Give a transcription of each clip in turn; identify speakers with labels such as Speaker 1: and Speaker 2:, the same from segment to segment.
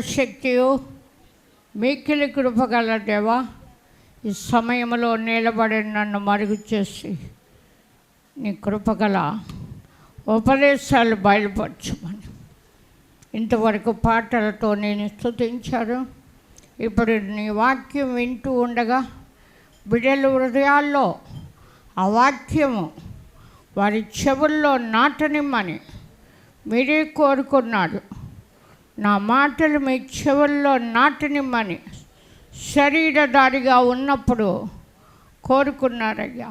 Speaker 1: సర్వశక్తియు మిక్కిలి కృపగల దేవా ఈ సమయంలో నిలబడి నన్ను మరుగు చేసి నీ కృపగల ఉపదేశాలు బయలుపరచమని. ఇంతవరకు పాటలతో నేను స్తుతించాను. ఇప్పుడు నీ వాక్యం వింటూ ఉండగా బిడ్డల హృదయాల్లో ఆ వాక్యము వారి చెవుల్లో నాటనిమ్మని మీరే కోరుకున్నాడు నా మాటలు మీ చెవుల్లో నాటనిమ్మని శరీరధారిగా ఉన్నప్పుడు కోరుకున్నారయ్యా.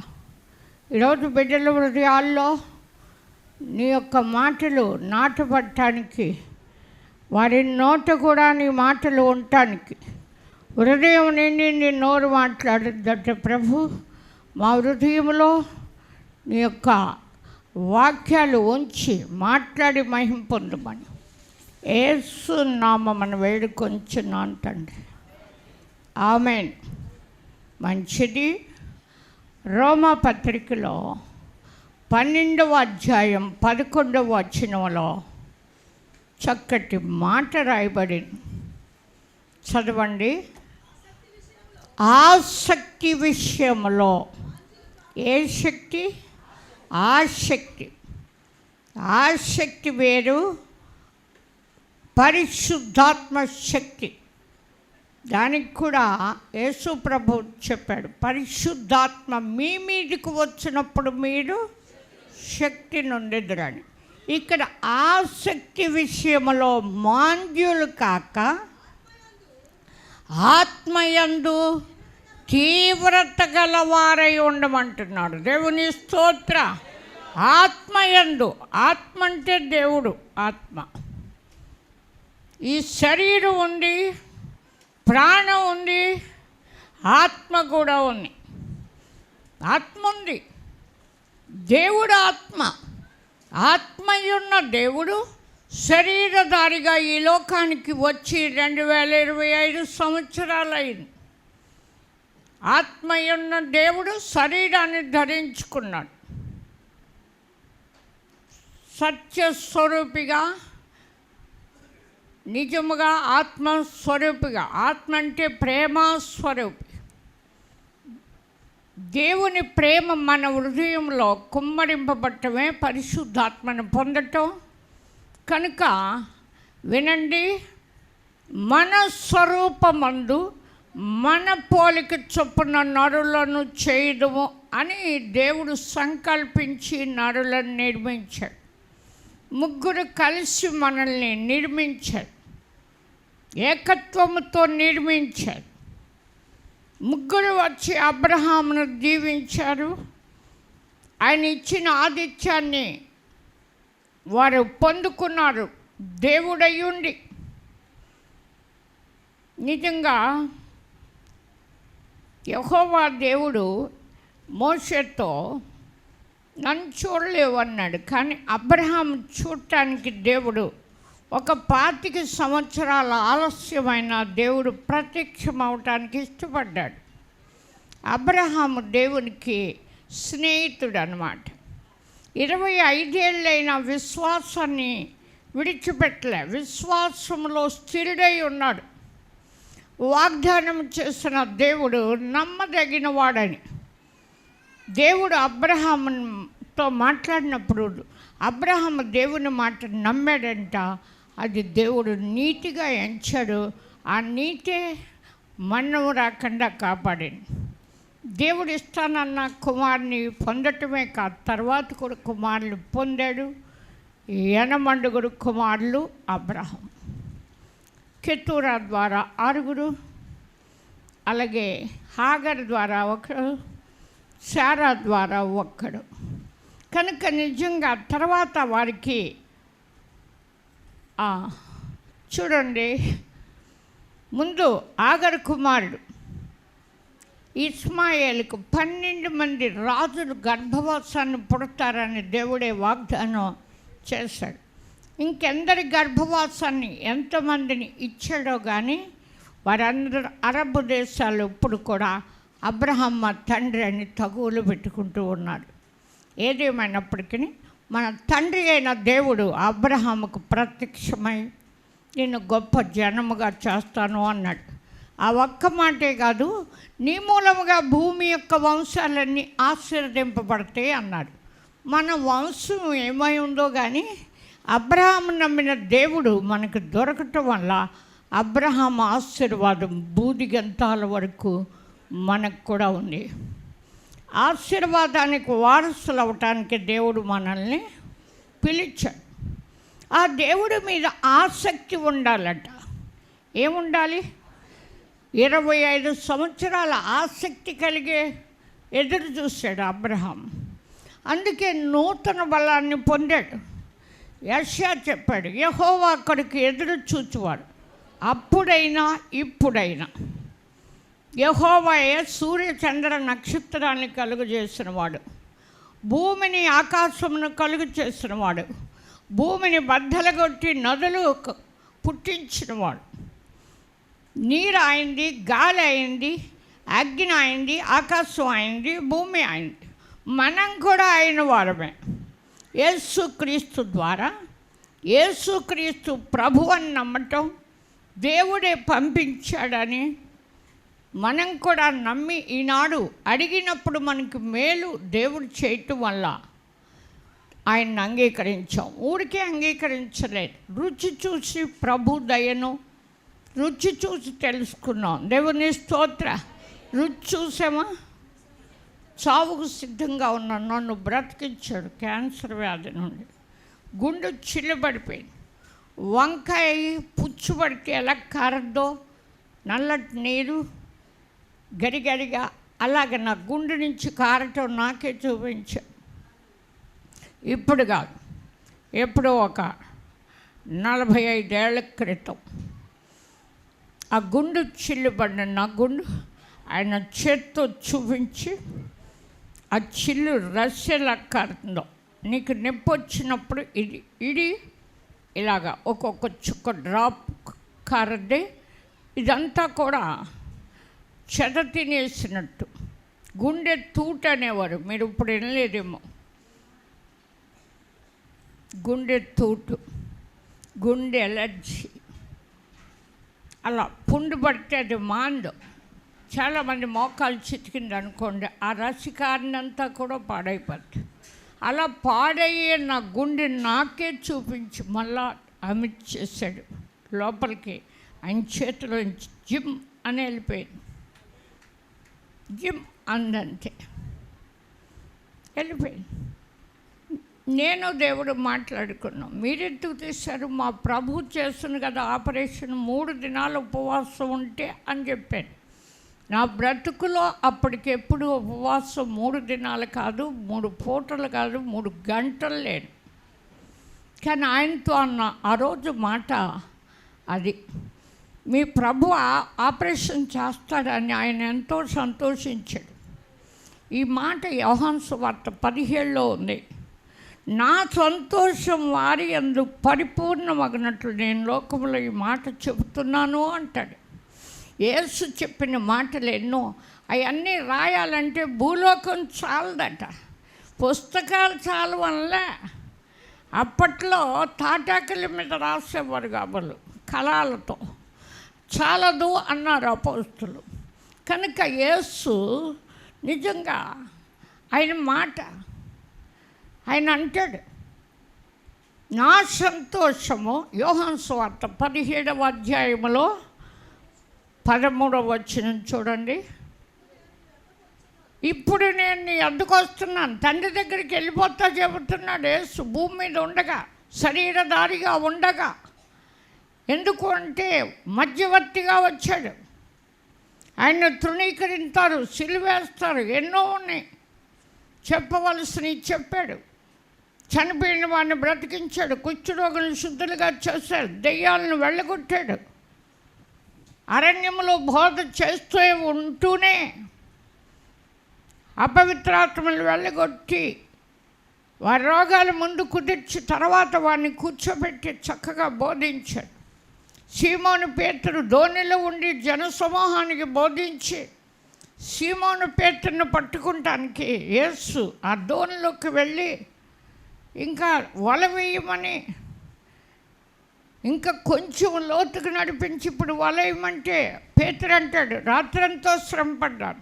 Speaker 1: ఈరోజు బిడ్డల హృదయాల్లో నీ యొక్క మాటలు నాటపడటానికి వారి నోట కూడా నీ మాటలు ఉండటానికి హృదయం నిండి నీ నోరు మాట్లాడుద్ద ప్రభు. మా హృదయంలో నీ యొక్క వాక్యాలు ఉంచి మాట్లాడి మహిం పొందమని. ఏసు నామని వేడుకొంచున్నాను తండ్రి. ఆమె మంచిది. రోమా పత్రికలో పన్నెండవ అధ్యాయం పదకొండవ వచనంలో చక్కటి మాట రాయబడింది. చదవండి. ఆసక్తి విషయంలో ఏ శక్తి? ఆసక్తి ఆసక్తి వేరు. పరిశుద్ధాత్మ శక్తి. దానికి కూడా యేసు ప్రభు చెప్పాడు పరిశుద్ధాత్మ మీ మీదకి వచ్చినప్పుడు మీరు శక్తి నొందెదురని ఇక్కడ ఆ శక్తి విషయంలో మాంద్యులు కాక ఆత్మయందు తీవ్రత గలవారై ఉండమంటున్నాడు. దేవుని స్తోత్ర. ఆత్మయందు. ఆత్మ అంటే దేవుడు ఆత్మ. ఈ శరీరం ఉంది ప్రాణం ఉంది ఆత్మ కూడా ఉంది. ఆత్మ ఉంది. దేవుడు ఆత్మ. ఆత్మయున్న దేవుడు శరీరధారిగా ఈ లోకానికి వచ్చి రెండు వేల ఇరవై ఐదు సంవత్సరాలైంది. ఆత్మయున్న దేవుడు శరీరాన్ని ధరించుకున్నాడు. సత్యస్వరూపిగా నిజముగా ఆత్మస్వరూపిగా. ఆత్మ అంటే ప్రేమ స్వరూపి దేవుని ప్రేమ మన హృదయంలో కుమ్మరింపబట్టమే పరిశుద్ధాత్మను పొందటం. కనుక వినండి మన స్వరూపమందు మన పోలిక చొప్పున నరులను చేయడము అని దేవుడు సంకల్పించి నరులను నిర్మించాడు. ముగ్గురు కలిసి మనల్ని నిర్మించారు. ఏకత్వముతో నిర్మించారు. ముగ్గురు వచ్చి అబ్రహామును దీవించారు. ఆయన ఇచ్చిన ఆదిత్యాన్ని వారు పొందుకున్నారు. దేవుడయ్యుండి. నిజంగా యహోవా దేవుడు మోషతో నన్ను చూడలేవు అన్నాడు. కానీ అబ్రహాం చూడటానికి దేవుడు ఒక పాతిక సంవత్సరాల ఆలస్యమైన దేవుడు ప్రత్యక్షం అవటానికి ఇష్టపడ్డాడు. అబ్రహాము దేవునికి స్నేహితుడు అనమాట ఇరవై ఐదేళ్ళైన విశ్వాసాన్ని విడిచిపెట్టలే. విశ్వాసంలో స్థిరుడై ఉన్నాడు. వాగ్దానం చేసిన దేవుడు నమ్మదగిన వాడని దేవుడు అబ్రహాముతో మాట్లాడినప్పుడు అబ్రహాం దేవుని మాట నమ్మాడంట. అది దేవుడు నీతిగా ఎంచాడు. ఆ నీతే మన్నం రాకుండా కాపాడింది దేవుడు ఇస్తానన్న కుమారుని పొందటమే కాదు తర్వాత కూడా కుమారులు పొందాడు. ఎనమండుగురు కుమారులు అబ్రహం. కెతూరా ద్వారా ఆరుగురు అలాగే హాగర్ ద్వారా ఒకరు శారా ద్వారా ఒక్కడు. కనుక నిజంగా తర్వాత వారికి చూడండి. ముందు ఆగర్ కుమారుడు. ఇస్మాయేల్కు పన్నెండు మంది రాజులు గర్భవాసాన్ని పుడతారని దేవుడే వాగ్దానం చేశాడు. ఇంకెందరి గర్భవాసాన్ని ఎంతమందిని ఇచ్చాడో కానీ వారందరూ అరబ్ దేశాలు ఇప్పుడు కూడా అబ్రహమ్మ తండ్రి అని తగువులు పెట్టుకుంటూ ఉన్నాడు. ఏదేమైనప్పటికీ మన తండ్రి అయిన దేవుడు అబ్రహాముకు ప్రత్యక్షమై నేను గొప్ప జనముగా చేస్తాను అన్నాడు. ఆ ఒక్క మాటే కాదు నీ మూలముగా భూమి యొక్క వంశాలన్నీ ఆశీర్వదింపబడతాయి అన్నాడు. మన వంశం ఏమై ఉందో కానీ అబ్రహాం నమ్మిన దేవుడు మనకు దొరకటం వల్ల అబ్రహాం ఆశీర్వాదం బూదిగంతాల వరకు మనకు కూడా ఉంది. ఆశీర్వాదానికి వారసులు అవటానికి దేవుడు మనల్ని పిలిచాడు. ఆ దేవుడి మీద ఆసక్తి ఉండాలట. ఏముండాలి? ఇరవై ఐదు సంవత్సరాల ఆసక్తి కలిగే ఎదురు చూశాడు అబ్రహాం. అందుకే నూతన బలాన్ని పొందాడు. యష్యా చెప్పాడు యహోవా అక్కడికి ఎదురు చూచువాడు. అప్పుడైనా ఇప్పుడైనా. యహోవయే సూర్య చంద్ర నక్షత్రాన్ని కలుగు చేసినవాడు. భూమిని ఆకాశమును కలుగు చేసినవాడు. భూమిని బద్దలగొట్టి నదులు పుట్టించినవాడు. నీరు అయింది గాలి అయింది అగ్ని అయింది ఆకాశం అయింది భూమి అయింది. మనం కూడా అయిన వారమే. యేసుక్రీస్తు ద్వారా యేసుక్రీస్తు ప్రభు అని నమ్మటం దేవుడే పంపించాడని మనం కూడా నమ్మి ఈనాడు అడిగినప్పుడు మనకి మేలు దేవుడు చేయటం వల్ల ఆయన్ని అంగీకరించాం. ఊరికే అంగీకరించలేదు. రుచి చూసి ప్రభు దయను రుచి చూసి తెలుసుకున్నాం. దేవుని స్తోత్ర. రుచి చూసామా? చావుకు సిద్ధంగా ఉన్న నన్ను బ్రతికించాడు క్యాన్సర్ వ్యాధి నుండి. గుండు చిల్లుబడిపోయింది. వంకాయ పుచ్చుబడితే ఎలా కారద్దో నల్లటి నీరు గడిగడిగా అలాగే నా గుండు నుంచి కారటం నాకే చూపించా. ఇప్పుడు కాదు ఎప్పుడో ఒక నలభై ఐదేళ్ళ క్రితం ఆ గుండు చిల్లుబడిన నా గుండు ఆయన చేత్తో చూపించి ఆ చిల్లు రస్యలా కారుతుందో నీకు నొప్పి వచ్చినప్పుడు ఇది ఇది ఇలాగా ఒక్కొక్క చుక్క డ్రాప్ కారదే ఇదంతా కూడా చెద తినేసినట్టు గుండె తూట అనేవారు మీరు ఇప్పుడు వినలేదేమో. గుండె తూటు గుండె ఎలర్జీ. అలా పుండు పడితే అది మాందు చాలామంది మోకాలు చితికింది అనుకోండి ఆ రసికారినంతా కూడా పాడైపోద్ది. అలా పాడయ్యే నా గుండె నాకే చూపించి మళ్ళా అమిత్ చేశాడు. లోపలికి ఆయన చేతిలో జిమ్ అని వెళ్ళిపోయింది. జిమ్ అందంతే. వెళ్ళిపోయింది. నేను దేవుడు మాట్లాడుకున్నాం. మీరెందుకు తీశారు మా ప్రభు చేస్తున్న కదా ఆపరేషన్. మూడు దినాలు ఉపవాసం ఉంటే అని చెప్పాను. నా బ్రతుకులో అప్పటికెప్పుడు ఉపవాసం మూడు దినాలు కాదు మూడు పూటలు కాదు మూడు గంటలు లేను. కానీ ఆయనతో అన్న ఆ రోజు మాట అది. మీ ప్రభు ఆపరేషన్ చేస్తాడని ఆయన ఎంతో సంతోషించాడు. ఈ మాట యోహన్స్ వార్త పదిహేడులో ఉంది. నా సంతోషం వారి అందు పరిపూర్ణమగినట్లు నేను లోకంలో ఈ మాట చెబుతున్నాను అంటాడు. యేసు చెప్పిన మాటలు ఎన్నో. అవన్నీ రాయాలంటే భూలోకం చాలదట. పుస్తకాలు చాలు అప్పట్లో తాటాకుల మీద రాసేవారు కాబలు కళాలతో. చాలదు అన్నారు అపోస్తులు కనుక యేసు నిజంగా ఆయన మాట ఆయన అంటాడు నా సంతోషము యోహన్ స్వార్త పదిహేడవ అధ్యాయములో పదమూడవ వచ్చిన చూడండి. ఇప్పుడు నేను నీ అడ్డుకు వస్తున్నాను తండ్రి దగ్గరికి వెళ్ళిపోతా చెబుతున్నాడు యేసు భూమి మీద ఉండగా శరీరధారిగా ఉండగా ఎందుకు అంటే మధ్యవర్తిగా వచ్చాడు. ఆయన తృణీకరించారు సిలివేస్తారు ఎన్నో ఉన్నాయి. చెప్పవలసినవి చెప్పాడు. చనిపోయిన వాడిని బ్రతికించాడు కుష్ఠరోగులను శుద్ధులుగా చేశాడు దెయ్యాలను వెళ్ళగొట్టాడు. అరణ్యంలో బోధ చేస్తూ ఉంటూనే అపవిత్రాత్మలు వెళ్ళగొట్టి వారి రోగాలు ముందు కుదిర్చి తర్వాత వారిని కూర్చోబెట్టి చక్కగా బోధించాడు. సీమోను పేతరు ధోనిలో ఉండి జనసమూహానికి బోధించి సీమోను పేతురును పట్టుకుంటానికి యేసు ఆ ధోనిలోకి వెళ్ళి ఇంకా వల వేయమని ఇంకా కొంచెం లోతుకు నడిపించి ఇప్పుడు వలయమంటే పేతురు అంటాడు రాత్రంతో శ్రమ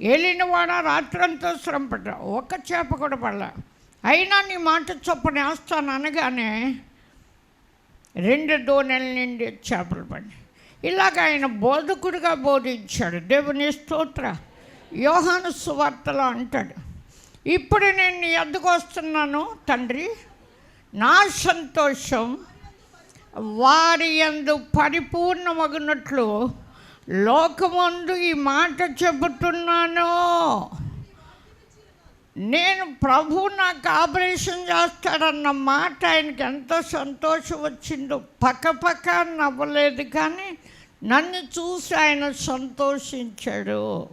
Speaker 1: ఏలినవాడ రాత్రంతో వాడ శ్రమ పడ్డా ఒక్క చేప కూడా పడలా. అయినా నీ మాట చొప్పున వేస్తాను అనగానే రెండు దోణెల నుండి చేపలు పడి ఇలాగ ఆయన బోధకుడిగా బోధించాడు. దేవుని స్తోత్ర. యోహాను సువార్తలో అంటాడు ఇప్పుడు నేను నీ వస్తున్నాను తండ్రి. నా సంతోషం వారి యందు పరిపూర్ణమగినట్లు లోకమందు ఈ మాట చెబుతున్నాను. నేను ప్రభు నాకు ఆపరేషన్ చేస్తాడన్న మాట ఆయనకి ఎంత సంతోషం వచ్చిందో. పక్కపక్క నవ్వలేదు కానీ నన్ను చూసి ఆయన సంతోషించాడు.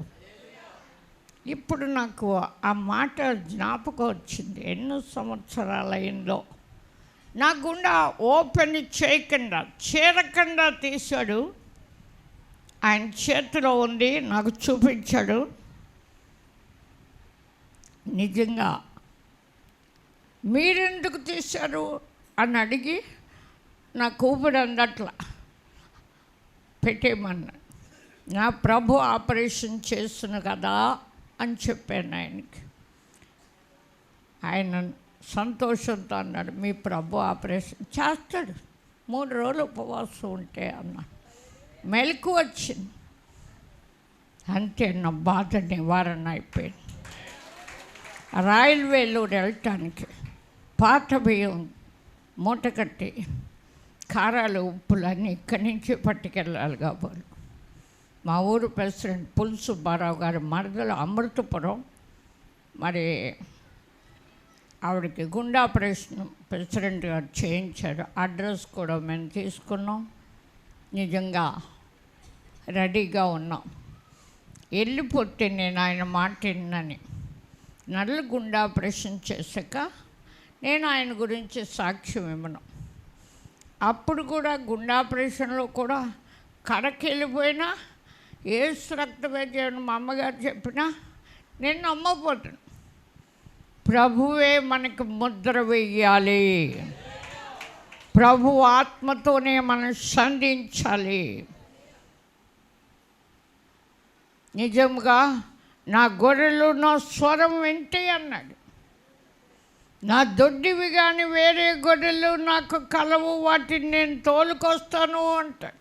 Speaker 1: ఇప్పుడు నాకు ఆ మాట జ్ఞాపకం వచ్చింది ఎన్నో సంవత్సరాలైందో నా గుండా ఓపెన్ చేయకుండా చీరకుండా తీశాడు. ఆయన చేతిలో ఉంది నాకు చూపించాడు. నిజంగా మీరెందుకు తీశారు అని అడిగి నా కూపుడు అందట్లా పెట్టేయమన్నా. నా ప్రభు ఆపరేషన్ చేస్తున్న కదా అని చెప్పాను ఆయనకి. ఆయన సంతోషంతో అన్నాడు మీ ప్రభు ఆపరేషన్ చేస్తాడు. మూడు రోజులు ఉపవాసం ఉంటే అన్నా. మెలకు వచ్చింది. అంతే నా బాధ నివారణ అయిపోయింది. రాయల్వేలూరు వెళ్ళటానికి పాత బియ్యం మూట కట్టి కారాలు ఉప్పులు అన్నీ ఇక్కడి నుంచి పట్టుకెళ్ళాలి కాబోలు. మా ఊరు ప్రెసిడెంట్ పుల్ సుబ్బారావు గారి మరదలు అమృతపురం. మరి ఆవిడకి గుండె ఆపరేషన్ ప్రెసిడెంట్ గారు చేయించారు. అడ్రస్ కూడా మేము తీసుకున్నాం. నిజంగా రెడీగా ఉన్నాం. వెళ్ళిపోతే నేను ఆయన మాట నల్ల గుండా ఆపరేషన్ చేశాక నేను ఆయన గురించి సాక్ష్యం ఇవ్వను. అప్పుడు కూడా గుండా ఆపరేషన్లో కూడా కడకెళ్ళిపోయినా ఏ రక్తవేద్యం మా అమ్మగారు చెప్పినా నేను నమ్మపోతాను ప్రభువే మనకు ముద్ర వేయాలి ప్రభు ఆత్మతోనే మనం సంధించాలి. నిజంగా నా గొర్రెలు నా స్వరం వింటే అన్నాడు. నా దొడ్డివి కానీ వేరే గొర్రెలు నాకు కలవు వాటిని నేను తోలుకొస్తాను అంటాడు.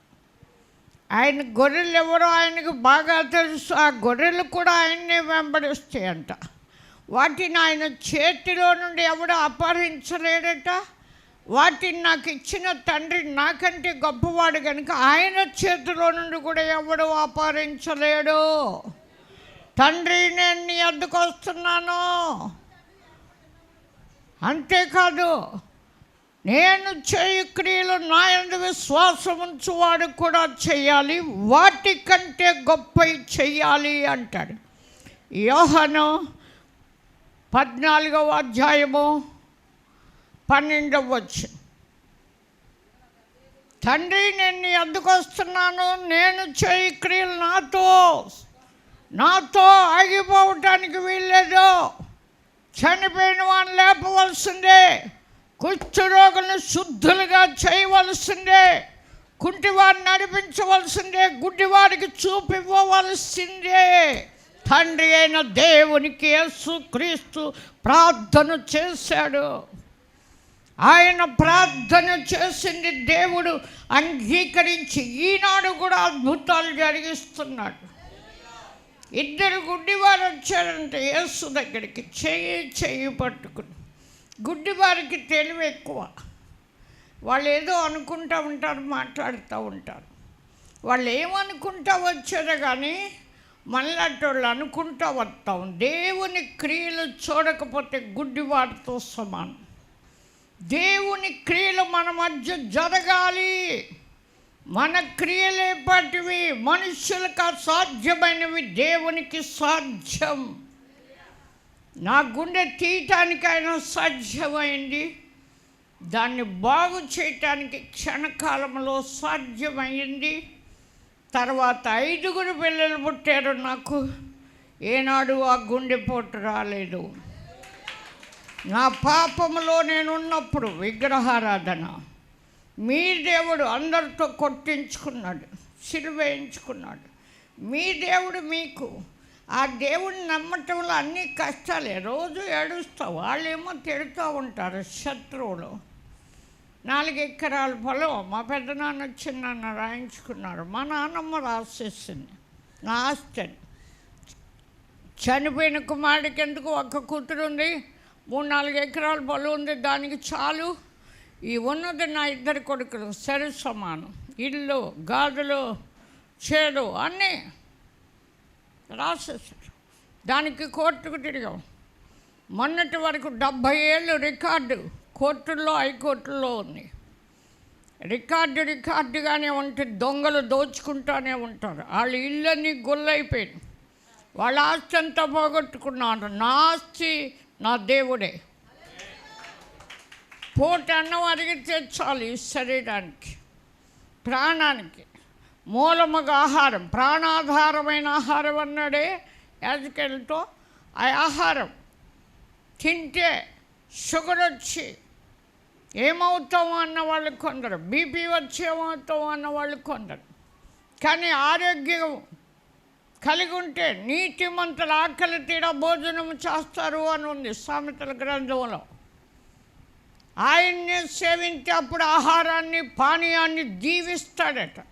Speaker 1: ఆయన గొర్రెలు ఎవరో ఆయనకు బాగా తెలుసు ఆ గొర్రెలు కూడా ఆయన్నే వెంబడిస్తాయంట వాటిని ఆయన చేతిలో నుండి ఎవడు అపహరించలేడట? వాటిని నాకు ఇచ్చిన తండ్రి నాకంటే గొప్పవాడు కనుక ఆయన చేతిలో నుండి కూడా ఎవడు అపహరించలేడు? తండ్రి నేను నీ అద్దకు వస్తున్నాను. అంతేకాదు నేను చేయు క్రియలు నా యందు విశ్వాసం ఉంచువాడు కూడా చేయాలి వాటికంటే గొప్ప చెయ్యాలి అంటాడు. యోహను పద్నాలుగవ అధ్యాయము పన్నెండవ వచ్చు తండ్రి నేను నీ అద్దకు వస్తున్నాను నేను చేయి క్రియలు నాతో నాతో ఆగిపోవటానికి వీల్లేదు. చనిపోయిన వాడిని లేపవలసిందే. కుష్ఠరోగులను శుద్ధులుగా చేయవలసిందే. కుంటివారిని నడిపించవలసిందే. గుడ్డివారికి చూపివ్వవలసిందే. తండ్రి అయిన దేవునికి యేసు క్రీస్తు ప్రార్థన చేశాడు. ఆయన ప్రార్థన చేసింది దేవుడు అంగీకరించి ఈనాడు కూడా అద్భుతాలు జరిగిస్తున్నాడు. ఇద్దరు గుడ్డివారు వచ్చారంటే. యేసు దగ్గరికి చెయ్యి చెయ్యి పట్టుకుని. గుడ్డివారికి తెలివి ఎక్కువ. వాళ్ళు ఏదో అనుకుంటూ ఉంటారు మాట్లాడుతూ ఉంటారు. వాళ్ళు ఏమనుకుంటా వచ్చారో కానీ మనలాంటి వాళ్ళు అనుకుంటా వస్తాం దేవుని క్రియలు చూడకపోతే గుడ్డివారితో సమానం. దేవుని క్రియలు మన మధ్య జరగాలి. మన క్రియలే పాటివి మనుషులకు అసాధ్యమైనవి దేవునికి సాధ్యం. నా గుండె తీయటానికైనా సాధ్యమైంది. దాన్ని బాగు చేయటానికి క్షణకాలంలో సాధ్యమైంది. తర్వాత ఐదుగురు పిల్లలు పుట్టారు నాకు. ఏనాడు ఆ గుండెపోటు రాలేదు. నా పాపంలో నేను ఉన్నప్పుడు విగ్రహారాధన. మీ దేవుడు అందరితో కొట్టించుకున్నాడు సిలువేయించుకున్నాడు మీ దేవుడు మీకు ఆ దేవుడిని నమ్మటంలో అన్ని కష్టాలే. రోజు ఏడుస్తావు వాళ్ళేమో తిడుతూ ఉంటారు శత్రువులు. నాలుగు ఎకరాల పొలం మా పెద్దనాన్న వచ్చి నన్ను రాయించుకున్నారు మా నాన్నమ్మ రాసేసింది నా ఆస్తి చనిపోయిన కుమారుడికి ఎందుకు ఒక్క కూతురు ఉంది మూడు నాలుగు ఎకరాల పొలం ఉంది దానికి చాలు. ఈ ఉన్నది నా ఇద్దరు కొడుకులు సరి సమానం ఇల్లు గాజులు చేడు అన్నీ రాసేసారు దానికి కోర్టుకు తిరిగాం. మొన్నటి వరకు డెబ్భై ఏళ్ళు రికార్డు కోర్టుల్లో హైకోర్టుల్లో ఉంది. రికార్డు రికార్డుగానే ఉంటే దొంగలు దోచుకుంటానే ఉంటారు. వాళ్ళ ఇళ్ళన్నీ గుల్లైపోయింది వాళ్ళ ఆస్తి అంతా పోగొట్టుకున్నారు నా ఆస్తి నా దేవుడే. పూట అన్నం అరిగితే చాలు ఈ శరీరానికి ప్రాణానికి. మూలముగా ఆహారం ప్రాణాధారమైన ఆహారం అన్నాడే యాజకెళ్ళతో ఆ ఆహారం తింటే షుగర్ వచ్చి ఏమవుతాము అన్న వాళ్ళు కొందరు బీపీ వచ్చి ఏమవుతాము అన్న వాళ్ళు కొందరు. కానీ ఆరోగ్యం కలిగి ఉంటే నీతిమంతుల ఆకలి తీర భోజనం చేస్తారు అని ఉంది సామెతల గ్రంథంలో. ఆయన్ని సేవించి అప్పుడు ఆహారాన్ని పానీయాన్ని దీవిస్తాడట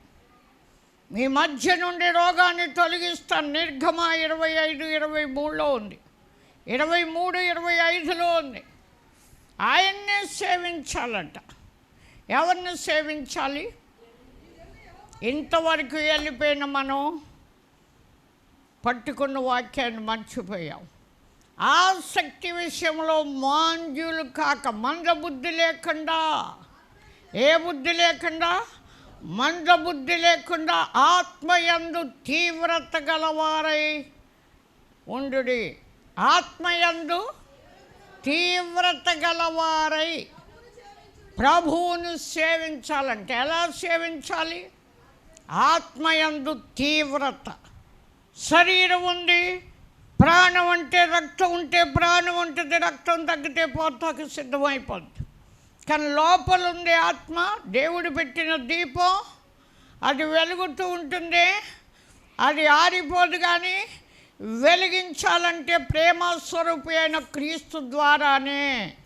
Speaker 1: మీ మధ్య నుండి రోగాన్ని తొలగిస్తాను. నిర్గమ ఇరవై ఐదు ఇరవై మూడులో ఉంది. ఇరవై మూడు ఇరవై ఐదులో ఉంది. ఆయన్నే సేవించాలంట. ఎవరిని సేవించాలి? ఇంతవరకు వెళ్ళిపోయిన మనం పట్టుకున్న వాక్యాన్ని మర్చిపోయాం. ఆసక్తి విషయంలో మాంద్యులు కాక మందబుద్ధి లేకుండా. ఏ బుద్ధి లేకుండా? మందబుద్ధి లేకుండా ఆత్మయందు తీవ్రత గలవారై ఉండు ఆత్మయందు తీవ్రత గలవారై ప్రభువును సేవించాలంటే ఎలా సేవించాలి? ఆత్మయందు తీవ్రత. శరీరం ఉంది ప్రాణం అంటే రక్తం ఉంటే ప్రాణం ఉంటుంది రక్తం తగ్గితే పోతాకి సిద్ధమైపోద్ది. కానీ లోపల ఉంది ఆత్మ దేవుడు పెట్టిన దీపం అది వెలుగుతూ ఉంటుంది. అది ఆరిపోదు కానీ వెలిగించాలంటే ప్రేమ స్వరూపి అయిన క్రీస్తు ద్వారానే.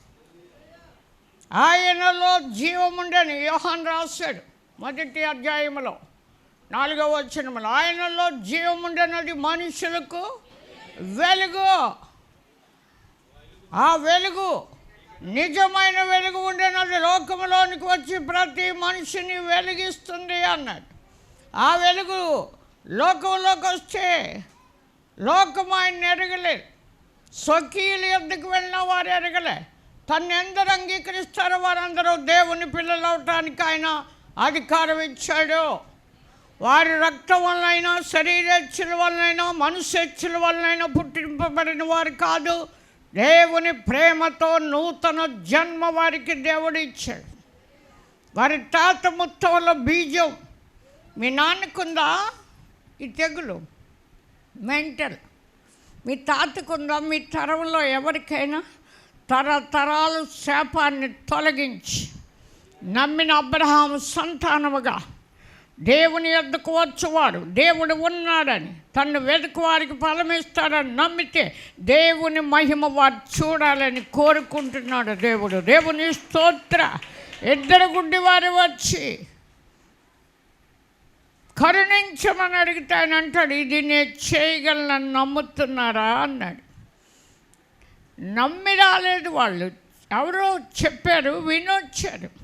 Speaker 1: ఆయనలో జీవముండని యోహాన్ రాశాడు మొదటి అధ్యాయంలో నాలుగవ వచనములో ఆయనలో జీవముండనది మనుషులకు వెలుగు. ఆ వెలుగు నిజమైన వెలుగు ఉండేనది లోకంలోనికి వచ్చి ప్రతి మనిషిని వెలిగిస్తుంది అన్నాడు. ఆ వెలుగు లోకంలోకి వస్తే లోకం ఆయన ఎరగలేదు స్వకీయులు ఎందుకు వెళ్ళిన వారు ఎరగలే. తను ఎందరు అంగీకరిస్తారో వారందరూ దేవుని పిల్లలు అవటానికి ఆయన అధికారం ఇచ్చాడు. వారి రక్తం వల్లైనా శరీరేచ్ఛల వల్లైనా మనుషేచ్ఛల వల్లైనా పుట్టింపబడిన వారు కాదు. దేవుని ప్రేమతో నూతన జన్మ వారికి దేవుడు ఇచ్చాడు. వారి తాత ముత్తముల బీజం. మీ నాన్నకుందా? ఈ తెగులు. మెంటల్. మీ తాతకుందా? మీ తరంలో ఎవరికైనా తరతరాలు శాపాన్ని తొలగించి నమ్మిన అబ్రహాం సంతానముగా దేవుని ఎద్దుకు వచ్చువాడు. దేవుడు ఉన్నాడని తను వెతుకు వారికి ఫలమిస్తాడని నమ్మితే దేవుని మహిమ వారు చూడాలని కోరుకుంటున్నాడు దేవుడు. దేవుని స్తోత్ర. ఇద్దరు గుడ్డి వారు వచ్చి కరుణించమని అడిగితే ఆయన అంటాడు ఇది నేను చేయగలను నమ్ముతున్నారా? అన్నాడు. నమ్మి రాలేదు వాళ్ళు. ఎవరో చెప్పారు వినొచ్చారు.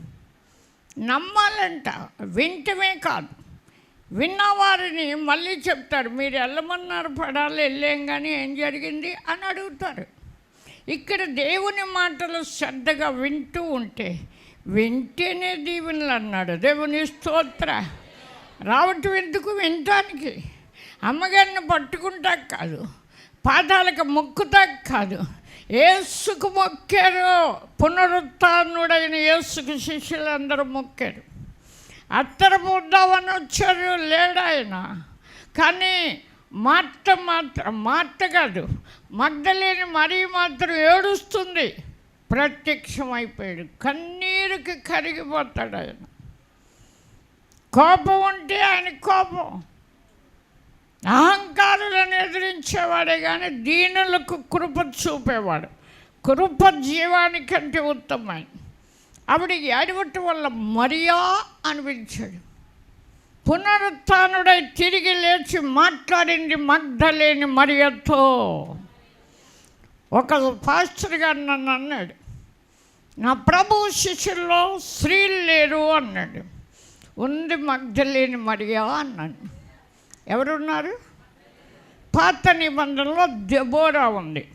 Speaker 1: నమ్మాలంట. వింటమే కాదు. విన్నవారిని మళ్ళీ చెప్తారు మీరు వెళ్ళమన్నారు పడాలి వెళ్ళాం కానీ ఏం జరిగింది? అని అడుగుతారు. ఇక్కడ దేవుని మాటలు శ్రద్ధగా వింటూ ఉంటే వింటేనే దీవెనలు అన్నాడు. దేవుని స్తోత్ర. రావటం ఎందుకు వినటానికి? అమ్మగారిని పట్టుకుంటాక కాదు పాదాలకు మొక్కుతాక కాదు ఏసుకు మొక్కారు. పునరుత్నుడైన ఏసుకు శిష్యులందరూ మొక్కారు. అత్తరు ముద్దామని వచ్చారు లేడాయన కానీ మాట మాత్రం మాట కాదు. మగ్ధలేని మరీ మాత్రం ఏడుస్తుంది. ప్రత్యక్షమైపోయాడు. కన్నీరుకి కరిగిపోతాడు ఆయన. కోపం ఉంటే ఆయన కోపం. అహంకారులను ఎదిరించేవాడే కానీ దీనులకు కృప చూపేవాడు. కృప జీవానికంటే ఉత్తమమైన ఆవిడ ఎడవటం వల్ల మరియా అనిపించాడు. పునరుత్డై తిరిగి లేచి మాట్లాడింది మగ్ధలేని మరియతో. ఒక పాస్టర్ గారు నన్ను అన్నాడు నా ప్రభు శిష్యుల్లో స్త్రీలు లేరు అన్నాడు. ఉంది మగ్ధలేని మరియా అన్నాడు. ఎవరున్నారు? పాత నిబంధనలో దెబోరా ఉంది.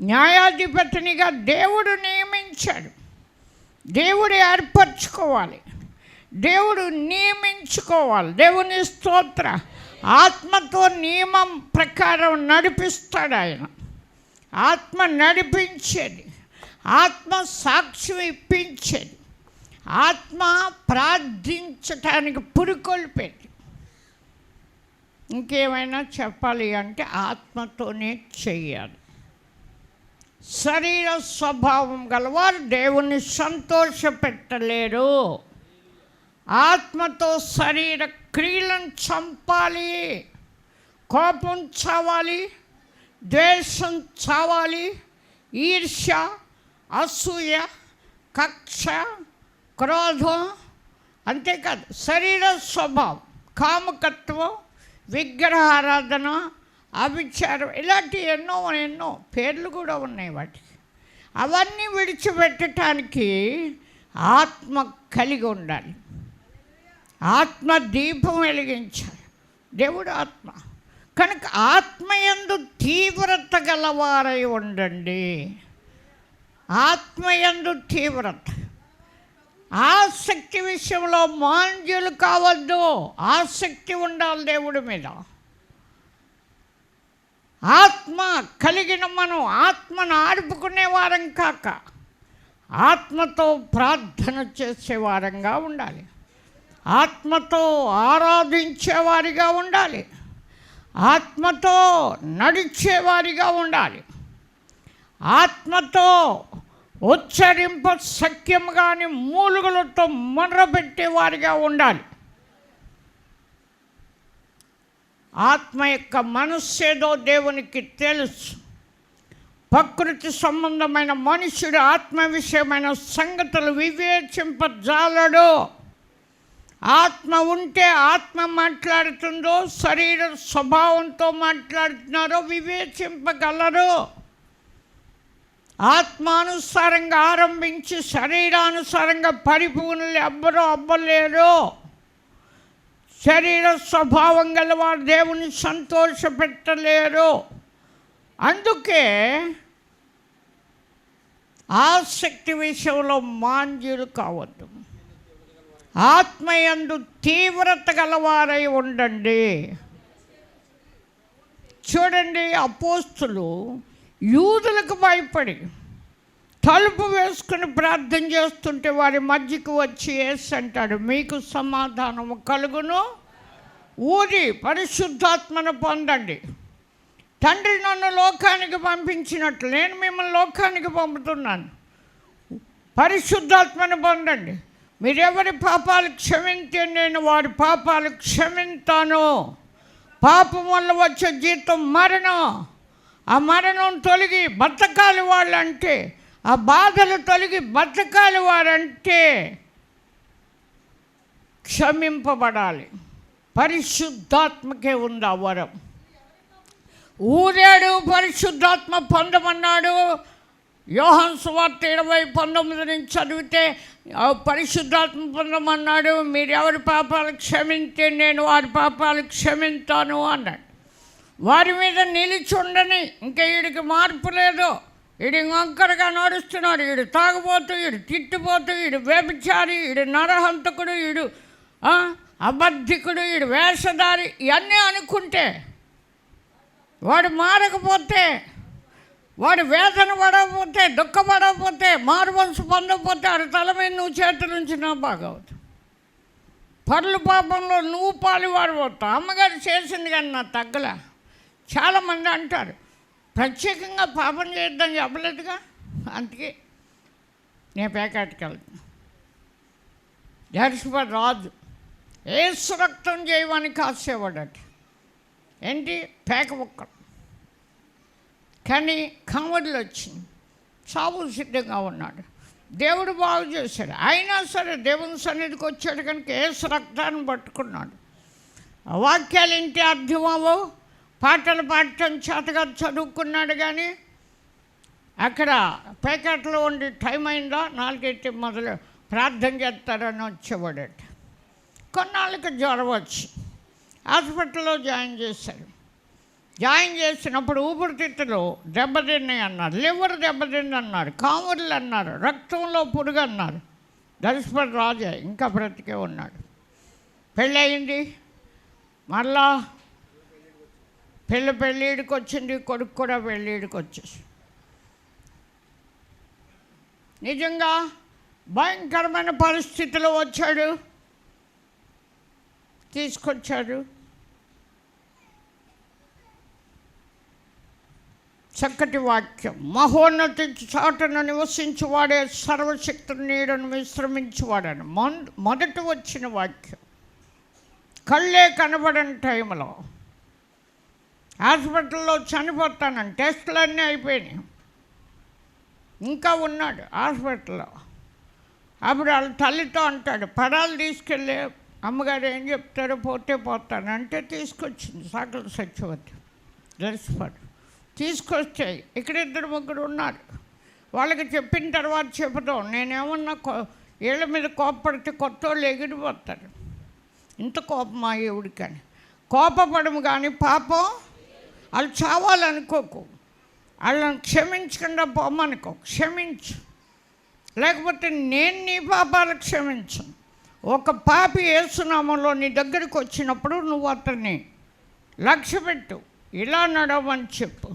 Speaker 1: న్యాయాధిపతినిగా దేవుడు నియమించాడు. దేవుడు ఏర్పరచుకోవాలి. దేవుడు నియమించుకోవాలి. దేవుని స్తోత్ర ఆత్మతో నియమం ప్రకారం నడిపిస్తాడు ఆయన. ఆత్మ నడిపించేది. ఆత్మ సాక్ష్యం ఇప్పించేది. ఆత్మ ప్రార్థించటానికి పురికొల్పేది. ఇంకేమైనా చెప్పాలి అంటే ఆత్మతోనే చెయ్యాలి శరీర స్వభావం గలవారు దేవుణ్ణి సంతోషపెట్టలేరు. ఆత్మతో శరీర క్రియలను చంపాలి. కోపం చావాలి ద్వేషం చావాలి ఈర్ష్య అసూయ కక్ష క్రోధం అంతేకాదు. శరీర స్వభావం కామకత్వం విగ్రహారాధన అభిచారం ఇలాంటి ఎన్నో ఎన్నో పేర్లు కూడా ఉన్నాయి వాటికి. అవన్నీ విడిచిపెట్టడానికి ఆత్మ కలిగి ఉండాలి. ఆత్మ దీపం వెలిగించాలి. దేవుడు ఆత్మ. కనుక ఆత్మయందు తీవ్రత గలవారై ఉండండి. ఆత్మయందు తీవ్రత. ఆసక్తి విషయంలో మాంద్యులు కావద్దు. ఆసక్తి ఉండాలి దేవుడి మీద. ఆత్మ కలిగిన మనం ఆత్మను ఆడుపుకునే వారం కాక ఆత్మతో ప్రార్థన చేసేవారంగా ఉండాలి. ఆత్మతో ఆరాధించేవారిగా ఉండాలి. ఆత్మతో నడిచేవారిగా ఉండాలి. ఆత్మతో ఉచ్చరింప సఖ్యం కాని మూలుగులతో మొర్రపెట్టేవారిగా ఉండాలి. ఆత్మ యొక్క మనస్సేదో దేవునికి తెలుసు. ప్రకృతి సంబంధమైన మనుషుడు ఆత్మ విషయమైన సంగతులు వివేచింపజాలడు. ఆత్మ ఉంటే ఆత్మ మాట్లాడుతుందో శరీర స్వభావంతో మాట్లాడుతున్నారో వివేచింపగలరు. ఆత్మానుసారంగా ఆరంభించి శరీరానుసారంగా పరిపూర్ణులు ఎవ్వరూ అవ్వలేరు. శరీర స్వభావం గలవారు దేవుని సంతోషపెట్టలేరు. అందుకే ఆసక్తి విషయంలో మాంద్యులు కావద్దు. ఆత్మయందు తీవ్రత గలవారై ఉండండి. చూడండి అపోస్తులు యూదులకు భయపడి తలుపు వేసుకుని ప్రార్థన చేస్తుంటే వారి మధ్యకు వచ్చి ఏసు అంటాడు మీకు సమాధానము కలుగును. ఊరి పరిశుద్ధాత్మను పొందండి. తండ్రి నన్ను లోకానికి పంపించినట్లు నేను మిమ్మల్ని లోకానికి పంపుతున్నాను. పరిశుద్ధాత్మను పొందండి. మీరెవరి పాపాలు క్షమించే నేను వారి పాపాలు క్షమింతాను. పాపం వల్ల వచ్చే జీతం మరణం. ఆ మరణం తొలగి బతకాలి వాళ్ళంటే ఆ బాధలు తొలగి బతకాలి వారంటే క్షమింపబడాలి. పరిశుద్ధాత్మకే ఉంది ఆ వరం. ఊరాడు పరిశుద్ధాత్మ పొందమన్నాడు. యోహన్ సువార్త ఇరవై పంతొమ్మిది నుంచి చదివితే పరిశుద్ధాత్మ పొందమన్నాడు. మీరెవరి పాపాలు క్షమించే నేను వారి పాపాలు క్షమించాను అన్నాడు. వారి మీద నిలిచి ఉండని ఇంకా వీడికి మార్పు లేదు. వీడి వంకరగా నడుస్తున్నాడు. వీడు తాగుబోతూ వీడు తిట్టిపోతూ వీడు వ్యభిచారి వీడు నరహంతకుడు వీడు అబద్ధికుడు వీడు వేషధారి ఇవన్నీ అనుకుంటే వాడు మారకపోతే వాడు వేదన పడకపోతే దుఃఖపడకపోతే మారుమనసు పొందకపోతే ఆడు తల మీద నువ్వు చేతుల నుంచి నా బాగవుతుంది పర్లు పాపంలో నువ్వు పాలు పోతావు అమ్మగారు చేసింది కానీ నా తగ్గలే. చాలామంది అంటారు ప్రత్యేకంగా పాపం చేద్దాం చెప్పలేదుగా? అందుకే నేను పేకాటికి వెళ్తాను జడ్స్ రాజు ఏసు రక్తం చేయమని కాసేవాడట. ఏంటి? పేక ముక్కలు. కానీ కమర్లు వచ్చింది. సాగు సిద్ధంగా ఉన్నాడు. దేవుడు బాగు చేశాడు. అయినా సరే దేవుని సన్నిధికి వచ్చాడు కనుక ఏ రక్తాన్ని పట్టుకున్నాడు. వాక్యాలు ఇంటి అర్థమవు పాటలు పాడటం చేతగా చదువుకున్నాడు కానీ అక్కడ ప్యాకెట్లో ఉండి టైం అయిందా? నాలుగైతే మొదలు ప్రార్థన చేస్తారని వచ్చేవాడట. కొన్నాళ్ళకి జ్వరం వచ్చి హాస్పిటల్లో జాయిన్ చేశారు జాయిన్ చేసినప్పుడు ఊపిరితిత్తులు దెబ్బతిన్నాయి అన్నారు. లివర్ దెబ్బతింది అన్నారు. కాముర్లు అన్నారు. రక్తంలో పురుగు అన్నారు. దర్శపడి రాజే ఇంకా బ్రతికే ఉన్నాడు. పెళ్ళయింది. మళ్ళా పిల్ల పెళ్ళిడికి వచ్చింది కొడుకు కూడా పెళ్ళిడికి వచ్చేసి. నిజంగా భయంకరమైన పరిస్థితిలో వచ్చాడు. తీసుకొచ్చాడు. చక్కటి వాక్యం. మహోన్నతి చాటున నివసించువాడే సర్వశక్తి నీడను విశ్రమించువాడని. మొన్ మొదట వచ్చిన వాక్యం. కళ్ళే కనబడని టైంలో హాస్పిటల్లో చనిపోతానని టెస్టులన్నీ అయిపోయినాయి. ఇంకా ఉన్నాడు హాస్పిటల్లో. అప్పుడు వాళ్ళ తల్లితో అంటాడు పడాలు తీసుకెళ్ళి అమ్మగారు ఏం చెప్తారో పోతే పోతాను అంటే తీసుకొచ్చింది సకల సత్యవతి. దర్శపడు తీసుకొస్తే ఇక్కడ ఇద్దరు ముగ్గురు ఉన్నారు. వాళ్ళకి చెప్పిన తర్వాత చెబుతాం నేనేమన్నా కో వీళ్ళ మీద కోపడితే కొత్త వాళ్ళు ఎగిరిపోతారు. ఇంత కోపమా ఈవిడికని? కోపపడము కానీ పాపం వాళ్ళు చావాలనుకోకు. వాళ్ళని క్షమించకుండా పోమనుకో. క్షమించు. లేకపోతే నేను నీ పాపాలు క్షమించను. ఒక పాపి ఏసునామంలో నీ దగ్గరికి వచ్చినప్పుడు నువ్వు అతన్ని లక్ష్యపెట్టు ఇలా నడవని చెప్పు.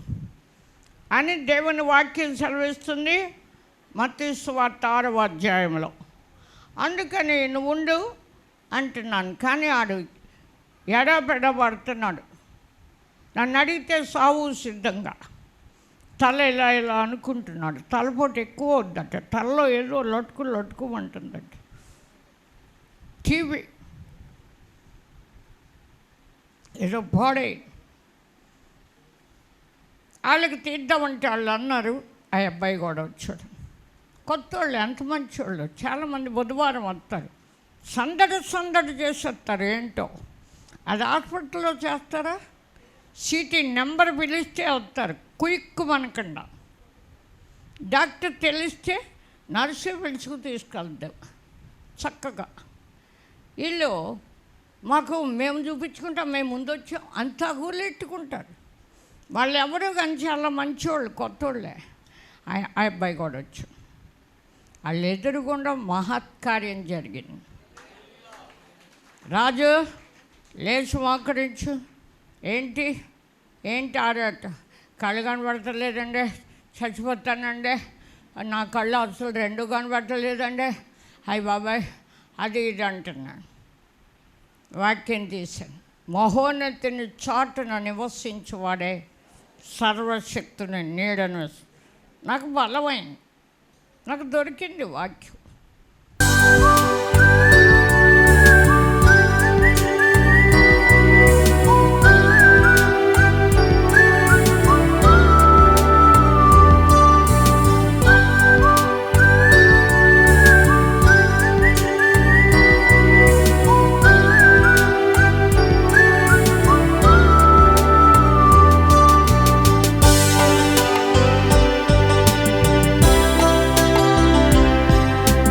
Speaker 1: అని దేవుని వాక్యం సెలవిస్తుంది మతీసు వార్త ఆరవ అధ్యాయంలో. అందుకని నువ్వు ఉండు అంటున్నాను. కానీ ఆడు ఎడబెడబడుతున్నాడు. నన్ను అడిగితే సావు సిద్ధంగా. తల ఇలా ఇలా అనుకుంటున్నాడు. తలపోటు ఎక్కువ వద్దట. తలలో ఏదో లొట్టుకు లొట్టుకోమంటుందట టీవీ ఏదో పాడే వాళ్ళకి తీద్దామంటే వాళ్ళు అన్నారు. ఆ అబ్బాయి కూడా వచ్చాడు. కొత్త వాళ్ళు ఎంత మంచి వాళ్ళు చాలామంది బుధవారం వస్తారు. సందడి సందడి చేసేస్తారు ఏంటో. అది హాస్పిటల్లో చేస్తారా? సీటీ నెంబర్ పిలిస్తే వస్తారు. క్విక్ మనకుండా. డాక్టర్ తెలిస్తే నర్సు పిలుచుకు తీసుకెళ్తాం. చక్కగా. వీళ్ళు మాకు మేము చూపించుకుంటాం మేము ముందు వచ్చాం అంతా కూలెట్టుకుంటారు వాళ్ళు ఎవరు కానీ చాలా మంచివాళ్ళు కొత్త వాళ్ళే ఆ అబ్బాయి కూడా వచ్చు. వాళ్ళు ఎదురుగుండా మహత్కార్యం జరిగింది. రాజు లేచి మోకరించు. ఏంటి? ఏంటి ఆరాట కళ్ళు కనబడతలేదండి. చచ్చిపోతానండి. నా కళ్ళు అసలు రెండు కనబడతలేదండి. అయ్యి బాబాయ్ అది ఇది అంటున్నాను. వాక్యం తీశాను. మహోన్నతిని చాటున నివసించువాడే సర్వశక్తుని నీడను. నాకు బలమైంది. నాకు దొరికింది వాక్యం.